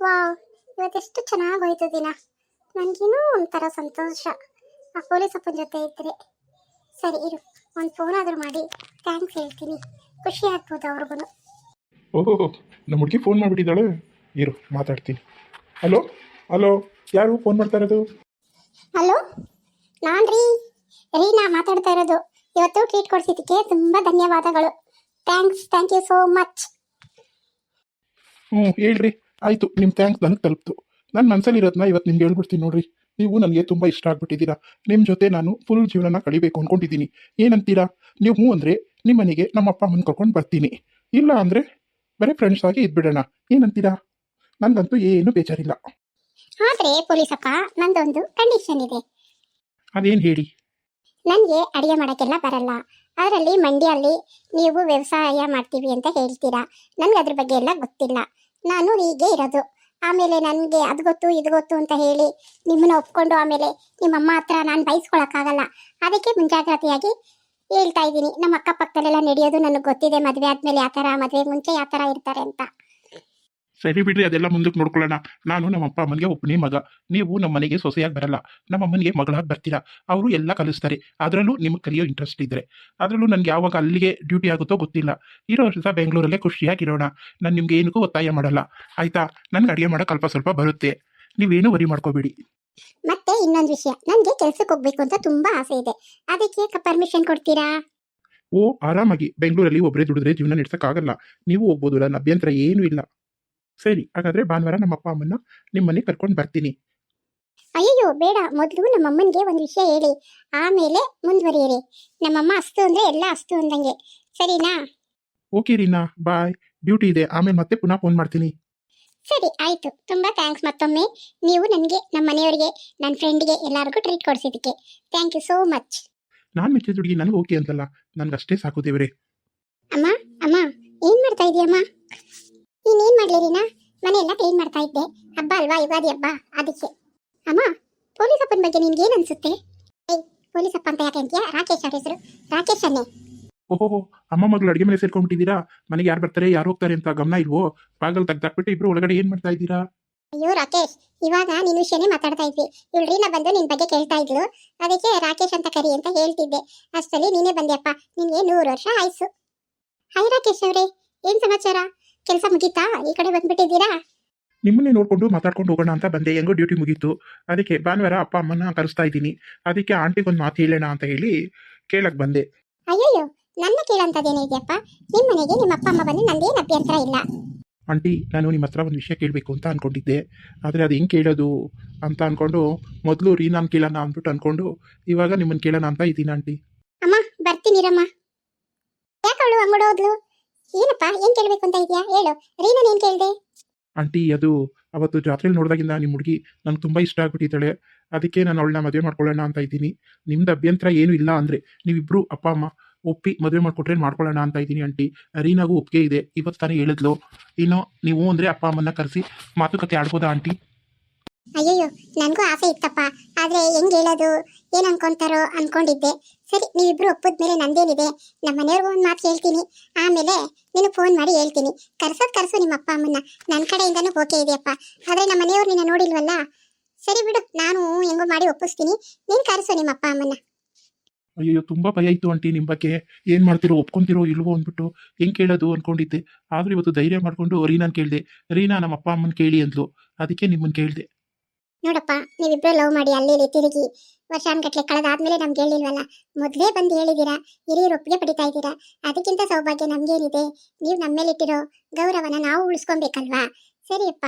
Wow ಇವತ್ತೆಷ್ಟು ಚೆನ್ನಾಗಿ ಹೋಯ್ತು ದಿನ. ನನಗಿನ್ನೂ ಒಂಥರ ಸಂತೋಷ. ಆ ಪೊಲೀಸ್ ಅಪ್ಪನ ಜೊತೆ ಇದ್ದರೆ ಸರಿ ಇರು. ಒಂದು ಫೋನ್ ಆದರೂ ಮಾಡಿ. ಥ್ಯಾಂಕ್ಸ್ ಹೇಳ್ತೀನಿ. ಖುಷಿ ಆಗ್ಬೋದು ಅವ್ರಿಗೂ ಓಹೋ ನಮ್ಮ ಹುಡುಗಿ ಫೋನ್ ಮಾಡಿಬಿಟ್ಟಿದ್ದಾಳೆ. ಇರು ಮಾತಾಡ್ತೀನಿ. ಹಲೋ ಹಲೋ ಯಾರು ಫೋನ್ ಮಾಡ್ತಾ ಇರೋದು? ಹಲೋ ನಾನು ರೀ. ರೀ ನಾ ಮಾತಾಡ್ತಾ ಇರೋದು. ಇವತ್ತು ಟ್ರೀಟ್ ಕೊಡಿಸಿದ್ದಕ್ಕೆ ತುಂಬ ಧನ್ಯವಾದಗಳು. Thanks thank you so much ಹ್ಞೂ ಹೇಳ್ರಿ. ಆಯಿತು ನಿಮ್ಮ ಥ್ಯಾಂಕ್ಸ್ ನನಗೆ ತಲುಪ್ತು. ನನ್ನ ಮನ್ಸಲ್ಲಿ ಇರೋದನ್ನ ಇವತ್ತು ನಿಮ್ಗೆ ಹೇಳ್ಬಿಡ್ತೀನಿ ನೋಡ್ರಿ. ನೀವು ನನಗೆ ತುಂಬ ಇಷ್ಟ ಆಗ್ಬಿಟ್ಟಿದ್ದೀರಾ. ನಿಮ್ಮ ಜೊತೆ ನಾನು ಫುಲ್ ಜೀವನನ ಕಳಿಬೇಕು ಅಂದ್ಕೊಂಡಿದ್ದೀನಿ ಏನಂತೀರಾ? ನೀವು ಹ್ಞೂ ಅಂದರೆ ನಿಮ್ಮ ಮನೆಗೆ ನಮ್ಮ ಅಪ್ಪ ಅಮ್ಮನ ಕರ್ಕೊಂಡು ಬರ್ತೀನಿ. ಇಲ್ಲ ಅಂದರೆ ಬರೀ ಫ್ರೆಂಡ್ಸ್ ಆಗಿ ಇದ್ಬಿಡೋಣ. ಏನಂತೀರಾ? ನನಗಂತೂ ಏನು ಬೇಜಾರಿಲ್ಲ. ಆದರೆ ಪೊಲೀಸಪ್ಪ ನಂದೊಂದು ಕಂಡೀಷನ್ ಇದೆ. ಅದೇನು ಹೇಳಿ? ನನಗೆ ಅಡಿಗೆ ಮಾಡೋಕ್ಕೆಲ್ಲ ಬರಲ್ಲ. ಅದರಲ್ಲಿ ಮಂಡ್ಯಲ್ಲಿ ನೀವು ವ್ಯವಸಾಯ ಮಾಡ್ತೀವಿ ಅಂತ ಹೇಳ್ತೀರಾ. ನನಗೆ ಅದ್ರ ಬಗ್ಗೆ ಎಲ್ಲ ಗೊತ್ತಿಲ್ಲ. ನಾನು ಹೀಗೆ ಇರೋದು. ಆಮೇಲೆ ನನಗೆ ಅದು ಗೊತ್ತು, ಇದು ಗೊತ್ತು ಅಂತ ಹೇಳಿ ನಿಮ್ಮನ್ನ ಒಪ್ಕೊಂಡು ಆಮೇಲೆ ನಿಮ್ಮಮ್ಮ ಹತ್ರ ನಾನು ಬಯಸ್ಕೊಳಕ್ಕಾಗಲ್ಲ ಅದಕ್ಕೆ ಮುಂಜಾಗ್ರತೆಯಾಗಿ ಹೇಳ್ತಾ ಇದ್ದೀನಿ. ನಮ್ಮ ಅಕ್ಕಪಕ್ಕದಲ್ಲೆಲ್ಲ ನಡೆಯೋದು ನನಗೆ ಗೊತ್ತಿದೆ. ಮದುವೆ ಆದಮೇಲೆ ಯಾವ ಥರ ಮದುವೆ ಮುಂಚೆ ಯಾವ ಥರ ಇರ್ತಾರೆ ಅಂತ. ಸರಿ ಬಿಡ್ರಿ ಅದೆಲ್ಲ ಮುಂದಕ್ಕೆ ನೋಡ್ಕೊಳ್ಳೋಣ. ನಾನು ನಮ್ಮ ಅಪ್ಪ ಅಮ್ಮನಿಗೆ ಒಬ್ಬನೇ ಮಗ. ನೀವು ನಮ್ಮ ಮನೆಗೆ ಸೊಸೆಯಾಗಿ ಬರಲ್ಲ. ನಮ್ಮ ಅಮ್ಮನಿಗೆ ಮಗಳಾಗಿ ಬರ್ತೀರಾ? ಅವರು ಎಲ್ಲ ಕಲಿಸ್ತಾರೆ. ಅದರಲ್ಲೂ ನಿಮಗೆ ಕಲಿಯೋ ಇಂಟ್ರೆಸ್ಟ್ ಇದ್ರೆ. ಅದರಲ್ಲೂ ನನಗೆ ಯಾವಾಗ ಅಲ್ಲಿಗೆ ಡ್ಯೂಟಿ ಆಗುತ್ತೋ ಗೊತ್ತಿಲ್ಲ. ಇರೋ ವರ್ಷ ಬೆಂಗಳೂರಲ್ಲೇ ಖುಷಿಯಾಗಿರೋಣ. ನಾನು ನಿಮ್ಗೆ ಏನಕ್ಕೂ ಒತ್ತಾಯ ಮಾಡಲ್ಲ. ಆಯ್ತಾ? ನನಗೆ ಅಡುಗೆ ಮಾಡೋಕೆ ಅಲ್ಪ ಸ್ವಲ್ಪ ಬರುತ್ತೆ. ನೀವೇನು ವರಿ ಮಾಡ್ಕೋಬೇಡಿ. ಮತ್ತೆ ಇನ್ನೊಂದು ವಿಷಯ. ನನಗೆ ಕೆಲಸಕ್ಕೆ ಹೋಗ್ಬೇಕು ಅಂತ ತುಂಬಾ ಆಸೆ ಇದೆ. ಅದಕ್ಕೆ ಪರ್ಮಿಷನ್ ಕೊಡ್ತೀರಾ? ಓ ಆರಾಮಾಗಿ. ಬೆಂಗಳೂರಲ್ಲಿ ಒಬ್ಬರೇ ದುಡಿದ್ರೆ ಜೀವನ ನಡೆಸೋಕ್ಕಾಗಲ್ಲ. ನೀವು ಹೋಗ್ಬೋದು ನನ್ನ ಅಭ್ಯಂತರ ಏನೂ ಇಲ್ಲ. ಸರಿ ಹಾಗಾದ್ರೆ ಭಾನುವಾರ ನಮ್ಮ ಅಪ್ಪ ಅಮ್ಮನ್ನ ನಿಮ್ಮ ಮನೆಗೆ ಕರ್ಕೊಂಡು ಬರ್ತೀನಿ. ಅಯ್ಯೋ ಬೇಡ. ಮೊದಲು ನಮ್ಮಮ್ಮನಿಗೆ ಒಂದು ವಿಷಯ ಹೇಳಿ. ಆಮೇಲೆ ಮುಂದುವರಿಯಿರಿ. ನಮ್ಮಮ್ಮ ಅಸ್ತು ಅಂದ್ರೆ ಎಲ್ಲ ಅಸ್ತು ಅಂದಂಗೆ. ಸರಿನಾ? ಓಕೆ ರೀನಾ. ಬಾಯ್. ಡ್ಯೂಟಿ ಇದೆ. ಆಮೇಲೆ ಮತ್ತೆ ಪುನಃ ಫೋನ್ ಮಾಡ್ತೀನಿ. ಸರಿ ಆಯ್ತು. ತುಂಬಾ ಥ್ಯಾಂಕ್ಸ್ ಮತ್ತೊಮ್ಮೆ. ನೀವು ನನಗೆ ನಮ್ಮ ಮನೆಯವರಿಗೆ ನನ್ನ ಫ್ರೆಂಡ್ಗೆ ಎಲ್ಲರಿಗೂ treat ಕೊಡಿಸಿದ್ದಕ್ಕೆ. Thank you so much. ನಾನು ಮೆಚ್ಚಿದ ಹುಡುಗಿ ನನಗೆ ಓಕೆ ಅಂತಲ್ಲ. ನನಗೆ ಅಷ್ಟೇ ಸಾಕು ದೇವ್ರೆ. ಅಮ್ಮ ಅಮ್ಮ ಏನು ಮಾಡ್ತಾ ಇದೀಯಮ್ಮ? ನೀನೇನ್ ಮಾಡ್ಲಿರಿನಾ ಮನೆ ಎಲ್ಲ ಕ್ಲೀನ್ ಮಾಡ್ತಾ ಇದ್ದೆ. ಹಬ್ಬ ಅಲ್ವಾ? ಯುಗಾದಿ ಹಬ್ಬ. ಅದಕ್ಕೆ. ಅಮ್ಮ ಪೊಲೀಸ್ ಅಪ್ಪನ ಬಗ್ಗೆ ನಿನ್ಗೆ ಏನ್ ಅನ್ಸುತ್ತೆ? ಏಯ್ ಪೊಲೀಸ್ ಅಪ್ಪ ಅಂತ ಯಾಕೆ ಅಂತೀಯ? ರಾಕೇಶ್ ಅವ್ರ ಹೆಸರು. ರಾಕೇಶ್ ಅನ್ನೇ. ಓಹೋ ಅಮ್ಮ ಮಗಳು ಅಡಿಗೆ ಮನೆ ಸೇರ್ಕೊಂಡ್ಬಿಟ್ಟಿದ್ದೀರಾ? ಮನೆಗೆ ಯಾರು ಬರ್ತಾರೆ ಯಾರು ಹೋಗ್ತಾರೆ ಅಂತ ಗಮನ ಇಲ್ವೋ? ಬಾಗಲ್ ತೆಗ್ದಾಕ್ಬಿಟ್ಟು ಇಬ್ರು ಒಳಗಡೆ ಏನು ಮಾಡ್ತಾ ಇದ್ದೀರಾ? ಅಯ್ಯೋ ರಾಕೇಶ್ ಇವಾಗ ನಿನ್ ವಿಷಯನೇ ಮಾತಾಡ್ತಾ ಇದ್ವಿ. ಇವಳು ರೀನಾ ಬಂದು ನಿನ್ ಬಗ್ಗೆ ಕೇಳ್ತಾ ಇದ್ಲು. ಅದಕ್ಕೆ ರಾಕೇಶ್ ಅಂತ ಕರಿ ಅಂತ ಹೇಳ್ತಿದ್ದೆ. ಅಷ್ಟರಲ್ಲಿ ನೀನೇ ಬಂದ್ಯಪ್ಪ ನಿನ್ಗೆ ನೂರು ವರ್ಷ ಆಯ್ಸು. ಹಾಯ್ ರಾಕೇಶ್ ಅವರೇ. ಏನ್ ಸಮಾಚಾರ? ಕೆಲಸ ಮುಗೀತಾ? ಈ ಕಡೆ ಬಂದ್ಬಿಟ್ಟಿದ್ದೀರಾ? ನಿಮ್ಮನ್ನೇ ನೋಡ್ಕೊಂಡು ಮಾತಾಡ್ಕೊಂಡು ಹೋಗೋಣ ಅಂತ ಬಂದೆ. ಹೆಂಗೋ ಡ್ಯೂಟಿ ಮುಗೀತು. ಅದಕ್ಕೆ ಭಾನುವಾರ ಅಪ್ಪ ಅಮ್ಮನ ಕರೆಸ್ತಾ ಇದ್ದೀನಿ. ಅದಕ್ಕೆ ಆಂಟಿಗೆ ಒಂದು ಮಾತು ಹೇಳೋಣ ಅಂತ ಹೇಳಿ ಕೇಳಕ್ ಬಂದೆ. ಅಯ್ಯಯ್ಯೋ ನನ್ನ ಕೇಳಂತದೇನಿದೆಯಪ್ಪ ನಿಮ್ಮ ಮನೆಗೆ ನಿಮ್ಮ ಅಪ್ಪ ಅಮ್ಮ ಬಂದು ನಂದೇನು ಅಭ್ಯಂತರ ಇಲ್ಲ? ಆಂಟಿ ನಾನು ನಿಮ್ಮ ಹತ್ರ ಒಂದು ವಿಷಯ ಕೇಳಬೇಕು ಅಂತ ಅನ್ಕೊಂಡಿದ್ದೆ. ಆದರೆ ಅದು ಹೆಂಗೆ ಕೇಳೋದು ಅಂತ ಅನ್ಕೊಂಡು ಮೊದಲು ರೀನಾನ್ ಕೇಳೋಣ ಅಂದ್ಬಿಟ್ಟು ಅನ್ಕೊಂಡು ಇವಾಗ ನಿಮ್ಮನ್ನು ಕೇಳೋಣ ಅಂತ ಇದ್ದೀನಿ ಆಂಟಿ. ಅಮ್ಮ ಬರ್ತೀನಿರಮ್ಮ ಯಾಕೆ ಅವಳು ಅಂಗಡೋದ್ಲು ಏನಪ್ಪ ಏನ್ ಕೇಳ್ಬೇಕು ಅಂತ ಇದೆಯಾ? ಹೇಳು. ರೀನನ್ ಏನ್ ಕೇಳ್ದೆ. ಆಂಟಿ ಅದು ಅವತ್ತು ಜಾತ್ರೆಲಿ ನೋಡಿದಾಗಿಂದ ನಿಮ್ಮ ಹುಡುಗಿ ನಂಗೆ ತುಂಬಾ ಇಷ್ಟ ಆಗ್ಬಿಟ್ಟಿದ್ದಾಳೆ. ಅದಕ್ಕೆ ನಾನು ಅವಳನ್ನ ಮದುವೆ ಮಾಡ್ಕೊಳ್ಳೋಣ ಅಂತ ಇದ್ದೀನಿ. ನಿಮ್ದು ಅಭ್ಯಂತರ ಏನು ಇಲ್ಲ ಅಂದ್ರೆ ನೀವಿಬ್ರು ಅಪ್ಪ ಅಮ್ಮ ಒಪ್ಪಿ ಮದುವೆ ಮಾಡ್ಕೊಟ್ರೆ ಮಾಡ್ಕೊಳ್ಳೋಣ ಅಂತ ಇದ್ದೀನಿ ಆಂಟಿ. ರೀನಾಗೂ ಒಪ್ಪಿಗೆ ಇದೆ. ಇವತ್ತು ತಾನೇ ಹೇಳಿದ್ಲು. ಇನ್ನು ನೀವು ಅಂದ್ರೆ ಅಪ್ಪ ಅಮ್ಮನ್ನ ಕರೆಸಿ ಮಾತುಕತೆ ಆಡ್ಬೋದಾ ಆಂಟಿ? ಅಯ್ಯಯ್ಯೋ ನನಗೂ ಆಸೆ ಇತ್ತಪ್ಪ. ಆದ್ರೆ ಹೆಂಗ್ ಹೇಳೋದು? ಏನು ಅನ್ಕೊಂತಾರೋ ಅನ್ಕೊಂಡಿದ್ದೆ. ಸರಿ, ನೀವಿಬ್ರು ಒಪ್ಪದ್ಮೇಲೆ ನಂದೇನಿದೆ? ನಮ್ಮ ಮನೆಯವ್ರಿಗೂ ಒಂದು ಮಾತು ಹೇಳ್ತೀನಿ. ಆಮೇಲೆ ನೀನು ಫೋನ್ ಮಾಡಿ ಹೇಳ್ತೀನಿ. ಕರ್ಸೋದು ಕರ್ಸು ನಿಮ್ಮ ಅಪ್ಪ ಅಮ್ಮನ್ನ. ನನ್ನ ಕಡೆಯಿಂದನೂ ಓಕೆ ಇದೆಯಪ್ಪ. ಆದರೆ ನಮ್ಮ ಮನೆಯವ್ರು ನಿನ್ನ ನೋಡಿಲ್ವಲ್ಲ? ಸರಿ ಬಿಡು, ನಾನು ಹೆಂಗೋ ಮಾಡಿ ಒಪ್ಪಿಸ್ತೀನಿ. ನೀನು ಕರೆಸು ನಿಮ್ಮ ಅಪ್ಪ ಅಮ್ಮನ್ನ. ಅಯ್ಯೋ ತುಂಬಾ ಭಯ ಇತ್ತು ಆಂಟಿ ನಿಮ್ಮ ಬಗ್ಗೆ. ಏನು ಮಾಡ್ತಿರೋ, ಒಪ್ಕೊಂತಿರೋ ಇಲ್ವೋ ಅಂದ್ಬಿಟ್ಟು ಹೆಂಗೆ ಕೇಳೋದು ಅನ್ಕೊಂಡಿದ್ದೆ. ಆದ್ರೆ ಇವತ್ತು ಧೈರ್ಯ ಮಾಡಿಕೊಂಡು ರೀನಾನ್ ಕೇಳಿದೆ. ರೀನಾ ನಮ್ಮ ಅಪ್ಪ ಅಮ್ಮನ ಕೇಳಿ ಅಂದ್ಲು. ಅದಕ್ಕೆ ನಿಮ್ಮನ್ನು ಕೇಳಿದೆ. ನೋಡಪ್ಪ, ನೀವಿಬ್ರು ಲವ್ ಮಾಡಿ ಅಲ್ಲಿ ಇಲ್ಲಿ ತಿರುಗಿ. ವರ್ಷಾನ್ಗಟ್ಲೆ ಕಳೆದಾದ್ಮೇಲೆ ನಮ್ಗೆ ಹೇಳಿಲ್ವಲ್ಲ ಮೊದಲೇ ಬಂದು ಹೇಳಿದ್ದೀರಾ ಹಿರಿಯರು ಒಪ್ಪಿಗೆ ಪಡಿತಾ ಇದ್ದೀರಾ? ಅದಕ್ಕಿಂತ ಸೌಭಾಗ್ಯ ನಮ್ಗೇನಿದೆ. ನೀವು ನಮ್ಮ ಮೇಲಿಟ್ಟಿರೋ ಗೌರವನ ನಾವು ಉಳಿಸ್ಕೊಬೇಕಲ್ವಾ? ಸರಿಯಪ್ಪ.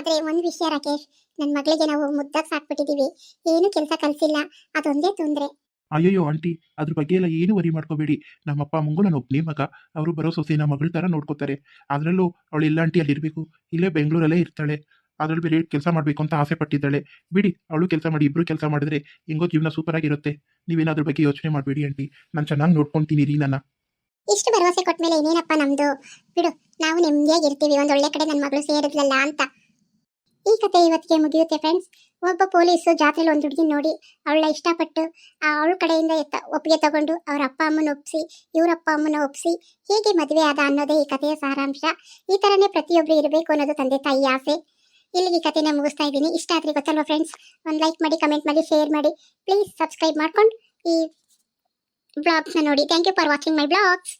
ಆದ್ರೆ ಒಂದು ವಿಷಯ ರಾಕೇಶ್ ನನ್ನ ಮಗಳಿಗೆ ನಾವು ಮುದ್ದಾಗಿ ಸಾಕ್ಬಿಟ್ಟಿದ್ದೀವಿ ಏನು ಕೆಲಸ ಕಲಿಸಿಲ್ಲ. ಅದೊಂದೇ ತೊಂದ್ರೆ. ಅಯ್ಯಯ್ಯೋ, ಆಂಟಿ, ಅದ್ರ ಬಗ್ಗೆ ಎಲ್ಲ ಏನು ವರಿ ಮಾಡ್ಕೋಬೇಡಿ. ನಮ್ಮಪ್ಪ ಮುಂಗು ನಾನು ಒಬ್ಬನೇ ಮಗ. ಅವರು ಬರೋ ಸೊಸೆನ ಮಗಳ ಥರ ನೋಡ್ಕೋತಾರೆ. ಅದರಲ್ಲೂ ಅವಳು ಇಲ್ಲ ಆಂಟಿ, ಅಲ್ಲಿರಬೇಕು. ಇಲ್ಲೇ ಬೆಂಗಳೂರಲ್ಲೇ ಇರ್ತಾಳೆ. ಅದ್ರಲ್ಲಿ ಬೇರೆ ಕೆಲಸ ಮಾಡಬೇಕು ಅಂತ ಆಸೆ ಪಟ್ಟಿದ್ದಾಳೆ. ಬಿಡಿ, ಅವಳು ಕೆಲಸ ಮಾಡಿ ಇಬ್ಬರು ಕೆಲಸ ಮಾಡಿದ್ರೆ ಹೆಂಗೋ ಜೀವನ ಸೂಪರ್ ಆಗಿರುತ್ತೆ ನೀವೇನಾದ್ರ ಬಗ್ಗೆ ಯೋಚನೆ ಮಾಡಬೇಡಿ ಅಂಟಿ ನಾನು ಚೆನ್ನಾಗಿ ನೋಡ್ಕೊಂತೀನಿ ರೀ ನನ್ನ ಇಷ್ಟು ಭರವಸೆ ಕೊಟ್ಮೇಲೆ ಇನ್ನೇನಪ್ಪ ನಮ್ದು? ಬಿಡು, ನಾವು ನೆಮ್ಮದಿಯಾಗಿರ್ತೀವಿ ಒಂದು ಒಳ್ಳೆ ಕಡೆ ನನ್ನ ಮಗಳು ಸೇರಿದ್ಲಲ್ಲ ಅಂತ. ಈ ಕತೆ ಇವತ್ತಿಗೆ ಮುಗಿಯುತ್ತೆ ಫ್ರೆಂಡ್ಸ್ ಒಬ್ಬ ಪೊಲೀಸು ಜಾತ್ರೆಲಿ ಒಂದು ಹುಡುಗಿ ನೋಡಿ ಅವಳ ಇಷ್ಟಪಟ್ಟು ಅವಳ ಕಡೆಯಿಂದ ಎತ್ತ, ಒಪ್ಪಿಗೆ ತಗೊಂಡು ಅವ್ರ ಅಪ್ಪ ಅಮ್ಮನ ಒಪ್ಪಿಸಿ ಇವ್ರ ಅಪ್ಪ ಅಮ್ಮನ ಒಪ್ಪಿಸಿ ಹೇಗೆ ಮದುವೆ ಆದ ಅನ್ನೋದೇ ಈ ಕಥೆಯ ಸಾರಾಂಶ. ಈ ಥರನೇ ಪ್ರತಿಯೊಬ್ಬರು ಇರಬೇಕು ಅನ್ನೋದು ತಂದೆ ತಾಯಿ ಆಸೆ. ಇಲ್ಲಿಗೆ ಕಥೆನ ಮುಗಿಸ್ತಾ ಇದ್ದೀನಿ. ಇಷ್ಟ ಆದ್ರೆ ಗೊತ್ತಲ್ವಾ ಫ್ರೆಂಡ್ಸ್ ಒಂದು ಲೈಕ್ ಮಾಡಿ ಕಮೆಂಟ್ ಮಾಡಿ ಶೇರ್ ಮಾಡಿ. ಪ್ಲೀಸ್ ಸಬ್ಸ್ಕ್ರೈಬ್ ಮಾಡ್ಕೊಂಡು ಈ ಬ್ಲಾಗ್ಸ್ನ ನೋಡಿ. Thank you for watching my blogs